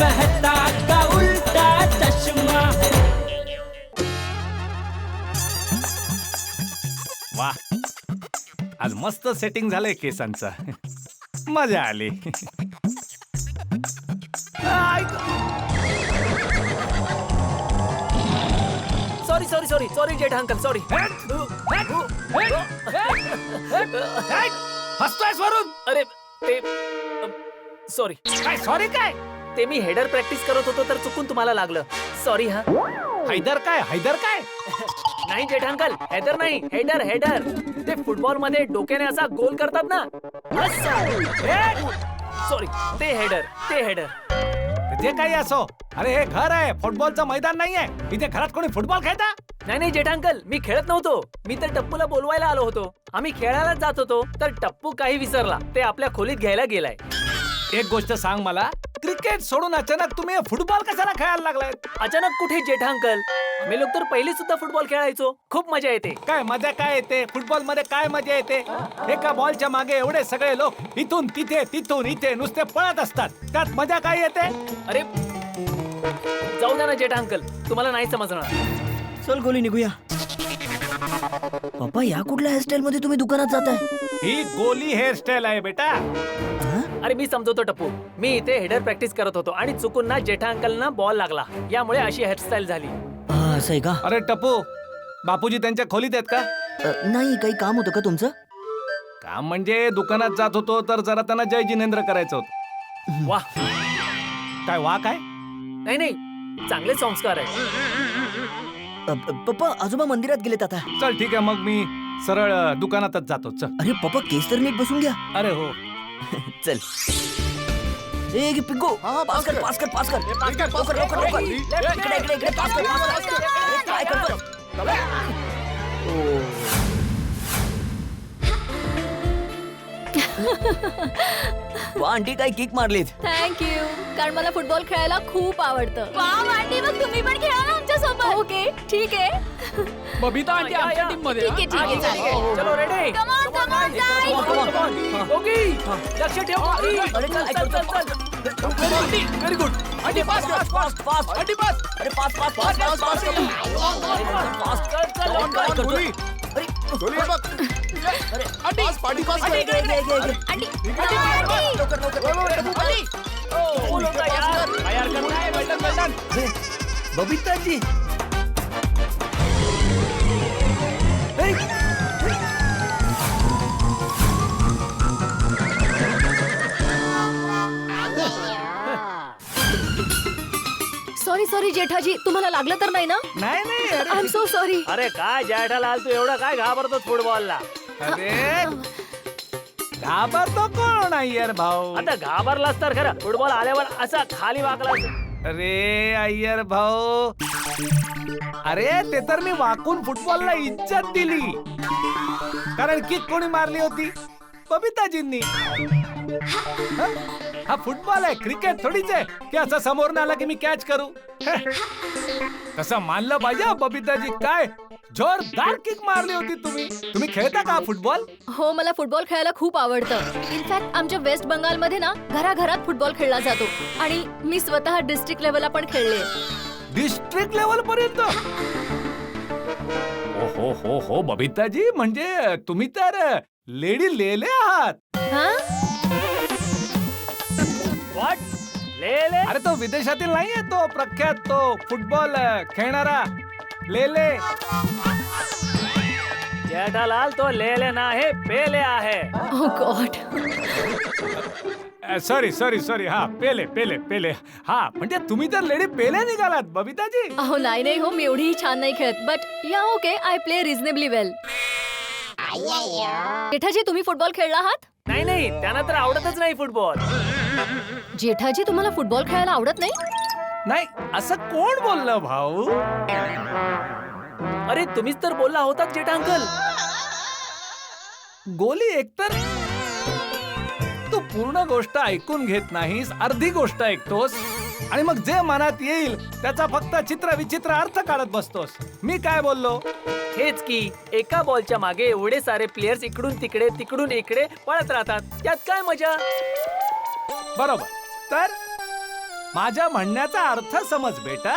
मेहता का उल्टा चश्मा। वा आज मस्त सेटिंग झालंय केसांचं. मज़ा आली. Sorry sorry sorry sorry Jetha uncle sorry. हसतोयस वरून अरे ते सॉरी काय सॉरी काय? ते मी हेडर प्रॅक्टिस करत होतो तर चुकून तुम्हाला लागलं. सॉरी हा. हैदर काय? हैदर काय? नाही जेठ अंकल हेडर नाही हेडर हेडर. ते फुटबॉलमध्ये डोक्याने असा गोल करतात ना. सॉरी ते हेडर ते हेडर. जे काही असो. अरे हे घर आहे. फुटबॉलचं मैदान नाहीये. इथे घरात कोणी फुटबॉल खेळता? नाही नाही जेठ अंकल मी खेळत नव्हतो. मी तर टप्पूला बोलवायला आलो होतो. आम्ही खेळायला जात होतो तर टप्पू काही विसरला. ते आपल्या खोलीत घ्यायला गेलाय. एक गोष्ट सांग मला. क्रिकेट सोडून अचानक तुम्ही फुटबॉल कशाला खेळायला लागलाय? अचानक कुठे जेठ अंकल? आम्ही लोक तर पहिली सुद्धा फुटबॉल खेळायचो. खूप मजा येते. काय मजा काय येते? फुटबॉलमध्ये काय मजा येते? एका बॉलच्या मागे एवढे सगळे लोक इथून तिथे तिथून इथे नुसते पळत असतात. त्यात मजा काय येते? अरे जाऊ द्या ना जेठ अंकल. तुम्हाला नाही समजणार. चल गोली निघूया. पप्पा या कुठल्या हेअरस्टाईल मध्ये तुम्ही दुकानात जाताय? ही गोली हेअरस्टाईल आहे बेटा. अरे मी समजवतो टप्पू मी इथे हेडर प्रॅक्टिस करत होतो आणि चुकून ना जेठा अंकलना बॉल लागला. यामुळे अशी हेअरस्टाईल झाली. हा, असं आहे का? अरे टपू बापूजी त्यांच्या खोलीत आहेत का? अ, नाही काही काम होतं का तुमचं? काम म्हणजे दुकानात जात होतो तर जरा त्यांना जय जिनेंद्र करायचं होतं. वा काय वा काय? नाही नाही. चांगले संस्कार आहे अ, प- पप्पा आजोबा मंदिरात गेलेत आता. चल ठीक आहे मग मी सरळ अ, दुकानातच जातो. चल. अरे पप्पा केस तर नीट बसून घ्या. अरे हो. चल ए गे पिंकू पास कर पास कर पास कर लवकर लवकर लवकर इकडे इकडे इकडे पास कर पास कर अरे, काय करतो वा आंटी काय किक मारलीत थँक्यू कारण मला फुटबॉल खेळायला खूप आवडतं वा आंटी मग तुम्ही पण खेळा ना आमच्यासोबत ओके ठीक आहे बबिता आंटी आमच्या टीममध्ये ठीक आहे, ठीक आहे, चालेल. चलो ready Come on, come on, guys. Okay लक्ष ठेव ओगी. अरे, चल, चल, चल. Very good aunty pass pass pass pass aunty pass अरे pass pass pass pass pass pass चल, चल, लवकर. अरे अरे आंटी, इकडे, इकडे, इकडे, इकडे. Aunty, aunty. लवकर लवकर ओ, बोलो का यार? काय हरकत नाही, बैठन, बैठन. Babitaji sorry sorry Jethaji. तुम्हाला लागलं तर नाही ना? नाही नाही आय एम सो सॉरी अरे काय जेठालाल तू? एवढं काय घाबरतो फुटबॉलला अरे. घाबरतो कोण अय्यर भाऊ? आता घाबरलास तर खरं फुटबॉल आल्यावर असा खाली वाकला अरे अय्यर भाऊ. अरे ते तर मी वाकून फुटबॉलला इज्जत दिली. कारण किक कोणी मारली होती? बबिताजींनी. हं? हा फुटबॉल आहे क्रिकेट थोडीच आहे. की असं समोर आला की मी कॅच करू. तसं मानलं पाहिजे बबिताजी. काय? जोरदार किक मारली होती तुम्ही. तुम्ही खेळता का फुटबॉल? हो मला फुटबॉल खेळायला खूप आवडतं. इनफॅक्ट आमच्या वेस्ट बंगालमध्ये ना घराघरात फुटबॉल खेळला जातो. आणि मी स्वतः डिस्ट्रिक्ट लेवलला पण खेळले. डिस्ट्रिक्ट लेवल पर्यंत? हो हो हो बबिताजी. म्हणजे तुम्ही तर लेडी लेले आहात. ले ले. अरे तो विदेशातील नाहीये तो प्रख्यात तो फुटबॉल खेळणारा. लेले जेठालाल तो ले ले ना आहे पेले आहे. Oh god sorry sorry sorry हा पेले पेले पेले हा म्हणजे तुम्ही तर लेडी पेले निघालात बबिताजी. अहो नाही नाही हो मी एवढीही छान नाही खेळत. बट या okay I play reasonably well Jethaji तुम्ही फुटबॉल खेळला आहात? नाही नाही त्यांना तर आवडतच नाही फुटबॉल. जेठाजी तुम्हाला फुटबॉल खेळायला आवडत नाही? नाही असं कोण बोललं भाऊ? अरे तुम्हीच तर बोलला होतात जेठा अंकल. गोली एकतर तू पूर्ण गोष्ट ऐकून घेत नाहीस अर्धी गोष्ट ऐकतोस. आणि मग जे मनात येईल त्याचा फक्त चित्र विचित्र अर्थ काढत बसतोस. मी काय बोललो? हेच की एका बॉलच्या मागे एवढे सारे प्लेयर्स इकडून तिकडे तिकडून इकडे पळत राहतात. त्यात काय मजा? बरोबर. तर माझ्या म्हणण्याचा अर्थ समज बेटा.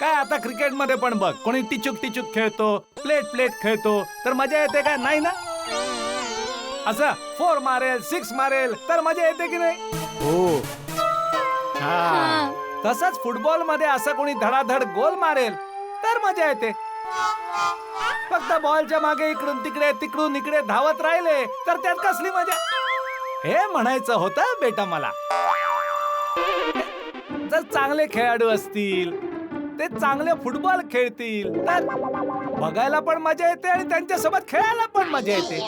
काय आता क्रिकेटमध्ये पण बघ कोणी टिचूक टिचूक खेळतो प्लेट प्लेट खेळतो तर मजा येते काय नाही ना? असं फोर मारेल सिक्स मारेल तर मजा येते की नाही? हो. हा. तसंच फुटबॉलमध्ये असं कोणी धडाधड गोल मारेल तर मजा येते. फक्त बॉलच्या मागे इकडून तिकडे तिकडून इकडे धावत राहिले तर त्यात कसली मजा? हे म्हणायचं होतं बेटा मला. जर चांगले खेळाडू असतील ते चांगले फुटबॉल खेळतील तर बघायला पण मजा येते आणि त्यांच्यासोबत खेळायला पण मजा येते.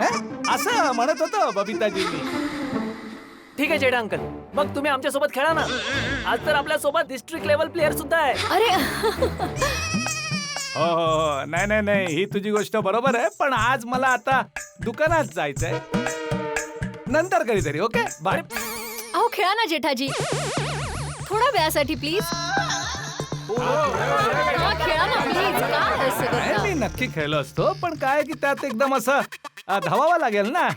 हे? असं म्हणत होतं बबिताजींनी ठीक आहे जेडा अंकल. मग तुम्ही आमच्यासोबत खेळा ना. आज तर आपल्यासोबत डिस्ट्रिक्ट लेवल प्लेअर सुद्धा आहे. अरे. हो हो हो. नाही नाही नाही. ही तुझी गोष्ट बरोबर आहे पण आज मला आता दुकानात जायचंय. नंतर कधीतरी ओके बाय अहो खेळा ना जेठाजी. थोड्या वेळासाठी प्लीज खेळा ना प्लीज काय असं नाही, करता? मी नक्की खेळलो असतो पण काय की त्यात एकदम असं अ, धावावं लागेल ना?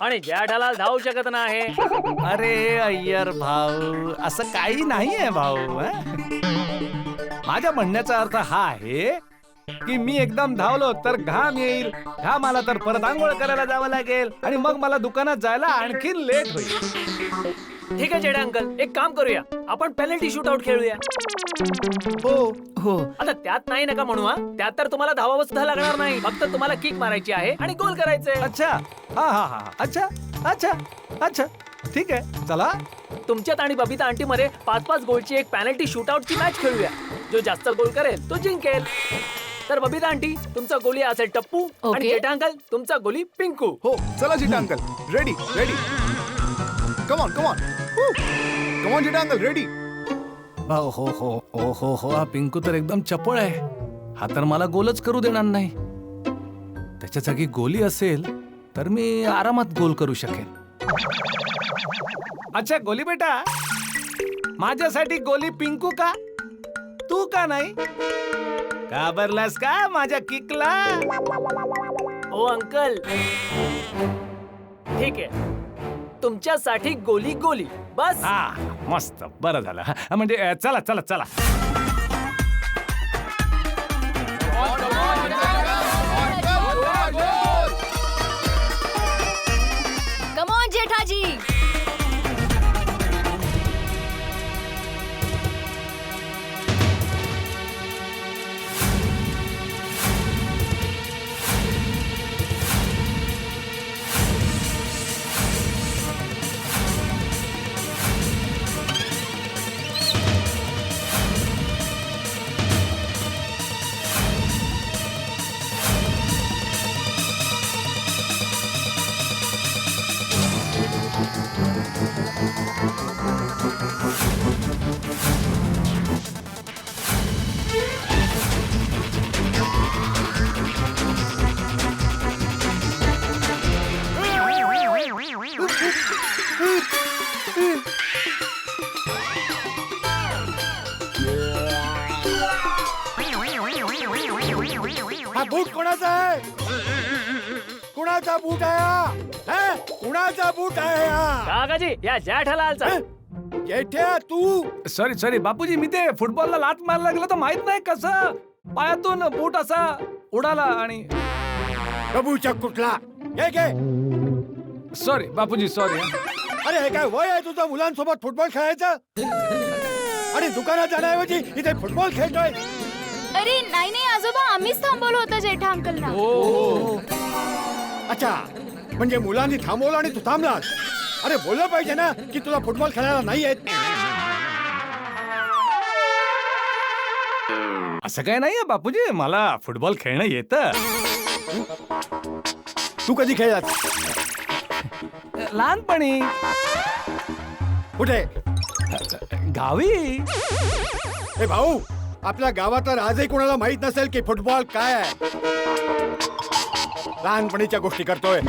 आणि जेठालाल धावू शकत नाही. अरे अय्यर भाऊ असं काही नाहीये भाऊ हं? माझ्या म्हणण्याचा अर्थ हा आहे की मी एकदम धावलो तर घाम येईल. घाम आला तर परत आंघोळ करायला जावं लागेल. आणि मग मला दुकानात जायला आणखीन लेट होईल. ठीक आहे जेडा अंकल. एक काम करूया. आपण पेनल्टी शूट आउट खेळूया. हो. हो. आता त्यात नाही नका म्हणू हा. त्यात तर तुम्हाला धावावं सुद्धा लागणार नाही. फक्त तुम्हाला किक मारायची आहे आणि गोल करायचंय. अच्छा. हा हा हा. अच्छा. अच्छा. अच्छा. ठीक आहे. चला. तुमच्यात आणि बबिता आंटी मध्ये पाच पाच गोलची एक पॅनल्टी शूट ची मॅच खेळूया. जो जास्त गोल करेल तो जिंकेल. तर बबिता आंटी तुमचा गोली असेल टप्पू आणि Okay. जेठा अंकल तुमचा गोली पिंकू. हो चला Jetha uncle. Ready ready come on come on come on Jetha uncle ready हो हो हो हो हो हो हा पिंकू तर एकदम चपळ आहे. हा तर मला गोलच करू देणार नाही. त्याच्या जागी गोली असेल तर मी आरामात गोल करू शकेन अच्छा गोली बेटा. माझ्यासाठी गोली पिंकू का? तू का नाही? घाबरलास का माझ्या किकला? ओ अंकल. ठीक आहे. तुमच्यासाठी गोली गोली बस. हा मस्त. बरं झालं. हा, म्हणजे अ, चला चला चला. हा बूट कोणाचा आहे? कुणाचा बूट आहे हा? हा? कुणाचा बूट आहे हा? काकाजी या जेठालालचा. जेठ्या तू? सॉरी सॉरी बापूजी मी ते फुटबॉलला लात मारायला लागलं तर माहीत नाही कसं. पायातून बूट असा उडाला आणि प्रभूच्या कुठला? हे घे. सॉरी बापूजी सॉरी अरे हे काय वय आहे तुझं? मुलांसोबत फुटबॉल खेळायचं? आणि दुकानात जाण्याऐवजी इथे फुटबॉल खेळतोय. अरे नाही नाही आजोबा आम्हीच थांबवलं होतं जेठा अंकलना. अच्छा म्हणजे मुलांनी थांबवलं आणि तू थांबलास? अरे बोललं पाहिजे ना की तुला फुटबॉल खेळायला नाही येत. असं काय नाहीये बापूजी. मला फुटबॉल खेळणं येतं. तू कधी खेळलास? लहानपणी. कुठे? गावी? हे भाऊ आपल्या गावात तर आजही कोणाला माहीत नसेल की फुटबॉल काय आहे. लहानपणीच्या गोष्टी करतोय.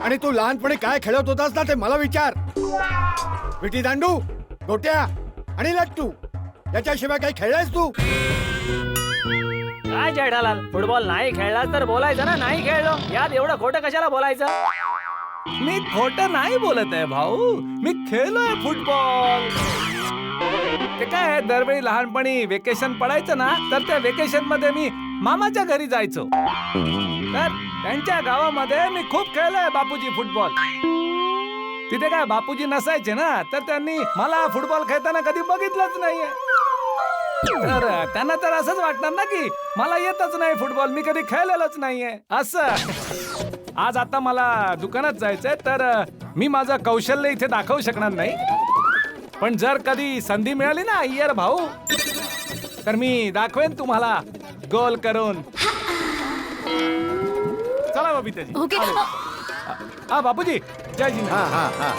आणि तू लहानपणी काय खेळत होतास ना ते मला विचार. विटी दांडू गोट्या आणि लट्टू याच्याशिवाय काही खेळलायस तू? काय जेठालाल फुटबॉल नाही खेळला तर बोलायचं ना नाही खेळलो. यात एवढं खोटं कशाला बोलायचं? मी खोट नाही बोलत आहे भाऊ. मी खेळलोय फुटबॉल. ते काय आहे, दरवेळी लहानपणी वेकेशन पडायचं ना तर त्या वेकेशनमध्ये मी मामाच्या घरी जायचो. तर त्यांच्या गावामध्ये मी खूप खेळलोय बापूजी फुटबॉल. तिथे काय बापूजी नसायचे ना तर त्यांनी मला फुटबॉल खेळताना कधी बघितलंच नाहीये. तर त्यांना तर असंच वाटणार ना की मला येतच नाही फुटबॉल मी कधी खेळलेलंच नाहीये. असं. आज आता मला दुकानात जायचंय तर मी माझं कौशल्य इथे दाखवू शकणार नाही. पण जर कधी संधी मिळाली ना अय्यर भाऊ तर मी दाखवेन तुम्हाला गोल करून. चला बबिताजी ओके. हा बापूजी जय जी. हा हा हा.